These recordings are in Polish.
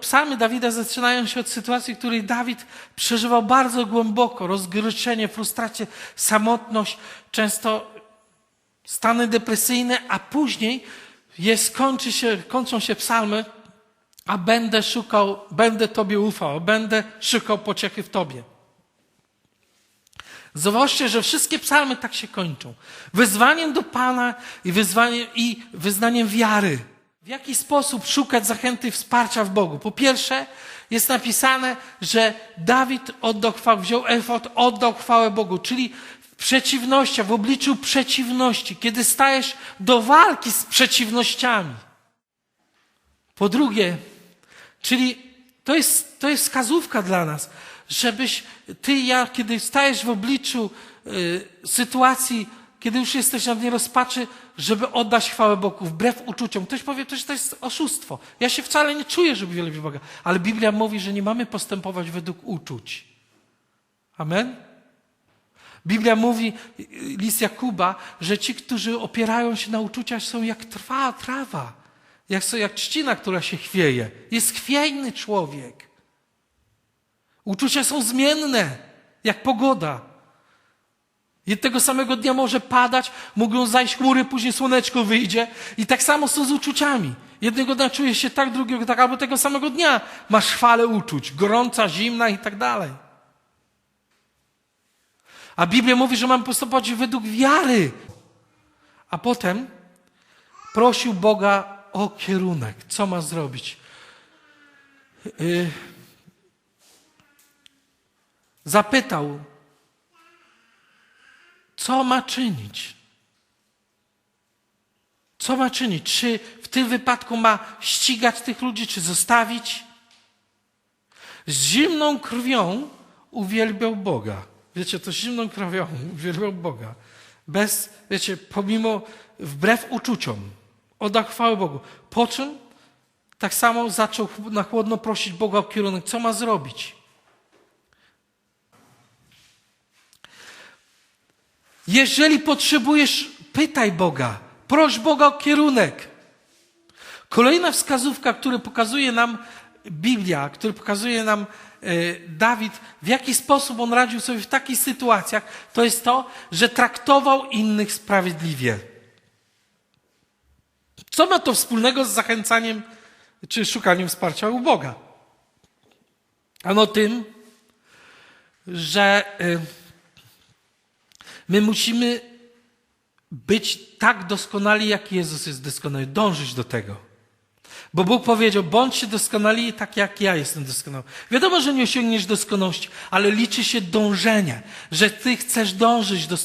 Psalmy Dawida zaczynają się od sytuacji, w której Dawid przeżywał bardzo głęboko rozgoryczenie, frustrację, samotność, często stany depresyjne, a później jest, się, kończą się psalmy, a będę szukał, będę Tobie ufał, będę szukał pociechy w Tobie. Zauważcie, że wszystkie psalmy tak się kończą. Wezwaniem do Pana i, wyzwaniem, i wyznaniem wiary. W jaki sposób szukać zachęty i wsparcia w Bogu? Po pierwsze, jest napisane, że Dawid oddał chwałę, wziął efort, oddał chwałę Bogu, czyli w przeciwnościach, w obliczu przeciwności, kiedy stajesz do walki z przeciwnościami. Po drugie, czyli to jest, to jest wskazówka dla nas, żebyś ty i ja, kiedy stajesz w obliczu y, sytuacji, kiedy już jesteś na dnie rozpaczy, żeby oddać chwałę Bogu, wbrew uczuciom. Ktoś powie, że to jest oszustwo. Ja się wcale nie czuję, żeby wielbić Boga. Ale Biblia mówi, że nie mamy postępować według uczuć. Amen? Biblia mówi, list Jakuba, że ci, którzy opierają się na uczuciach, są jak trwa, trawa. Jak, jak trzcina, która się chwieje. Jest chwiejny człowiek. Uczucia są zmienne, jak pogoda. Jednego samego dnia może padać, mogą zajść chmury, później słoneczko wyjdzie. I tak samo są z uczuciami. Jednego dnia czujesz się tak, drugiego tak, albo tego samego dnia masz falę uczuć, gorąca, zimna i tak dalej. A Biblia mówi, że mamy postępować według wiary. A potem prosił Boga o kierunek. Co ma zrobić? Yy, zapytał, co ma czynić? Co ma czynić? Czy w tym wypadku ma ścigać tych ludzi, czy zostawić? Z zimną krwią uwielbiał Boga. Wiecie, to z zimną krwią uwielbiał Boga. Bez, wiecie, pomimo, wbrew uczuciom. Oddał chwałę Bogu. Po czym tak samo zaczął na chłodno prosić Boga o kierunek. Co ma zrobić? Jeżeli potrzebujesz, pytaj Boga. Proś Boga o kierunek. Kolejna wskazówka, którą pokazuje nam Biblia, który pokazuje nam e, Dawid, w jaki sposób on radził sobie w takich sytuacjach, to jest to, że traktował innych sprawiedliwie. Co ma to wspólnego z zachęcaniem czy szukaniem wsparcia u Boga? Ano tym, że y, my musimy być tak doskonali, jak Jezus jest doskonały, dążyć do tego. Bo Bóg powiedział, bądźcie doskonali tak, jak ja jestem doskonały. Wiadomo, że nie osiągniesz doskonałości, ale liczy się dążenie, że ty chcesz dążyć do,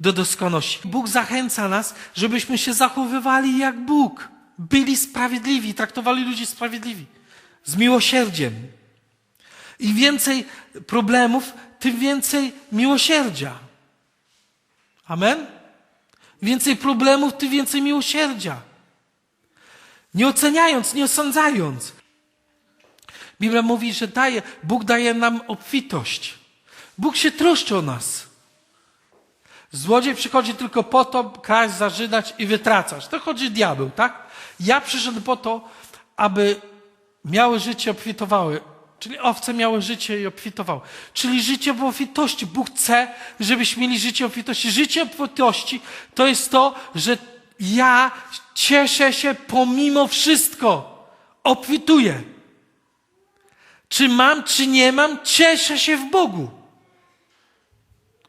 do doskonałości. Bóg zachęca nas, żebyśmy się zachowywali jak Bóg. Byli sprawiedliwi, traktowali ludzi sprawiedliwi. Z miłosierdziem. Im więcej problemów, tym więcej miłosierdzia. Amen? Więcej problemów, tym więcej miłosierdzia. Nie oceniając, nie osądzając. Biblia mówi, że daje, Bóg daje nam obfitość. Bóg się troszczy o nas. Złodziej przychodzi tylko po to, kraść, zażynać i wytracać. To chodzi diabeł, tak? Ja przyszedł po to, aby miały życie obfitowały. Czyli owce miały życie i obfitowały. Czyli życie w obfitości. Bóg chce, żebyśmy mieli życie w obfitości. Życie w obfitości to jest to, że ja cieszę się pomimo wszystko. Obfituję. Czy mam, czy nie mam, cieszę się w Bogu.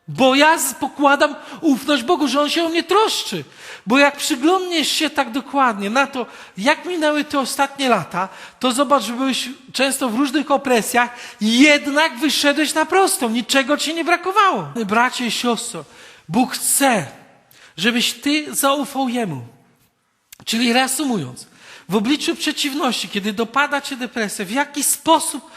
Bo ja pokładam ufność Bogu, że On się o mnie troszczy. Bo jak przyglądniesz się tak dokładnie na to, jak minęły te ostatnie lata, to zobacz, że byłeś często w różnych opresjach, jednak wyszedłeś na prostą, niczego ci nie brakowało. Bracie i siostro, Bóg chce, żebyś ty zaufał Jemu. Czyli reasumując, w obliczu przeciwności, kiedy dopada cię depresja, w jaki sposób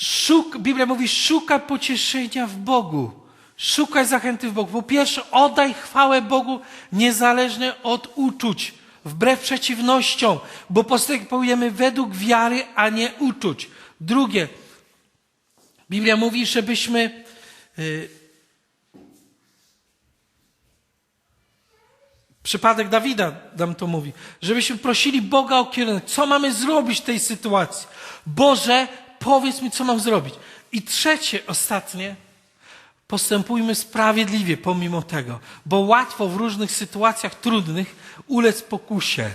szuk, Biblia mówi, szukaj pocieszenia w Bogu. Szukaj zachęty w Bogu. Po pierwsze, oddaj chwałę Bogu niezależnie od uczuć, wbrew przeciwnościom, bo postępujemy według wiary, a nie uczuć. Drugie, Biblia mówi, żebyśmy yy, Przypadek Dawida nam to mówi. Żebyśmy prosili Boga o kierunek. Co mamy zrobić w tej sytuacji? Boże, powiedz mi, co mam zrobić. I trzecie, ostatnie, Postępujmy sprawiedliwie pomimo tego, bo łatwo w różnych sytuacjach trudnych ulec pokusie.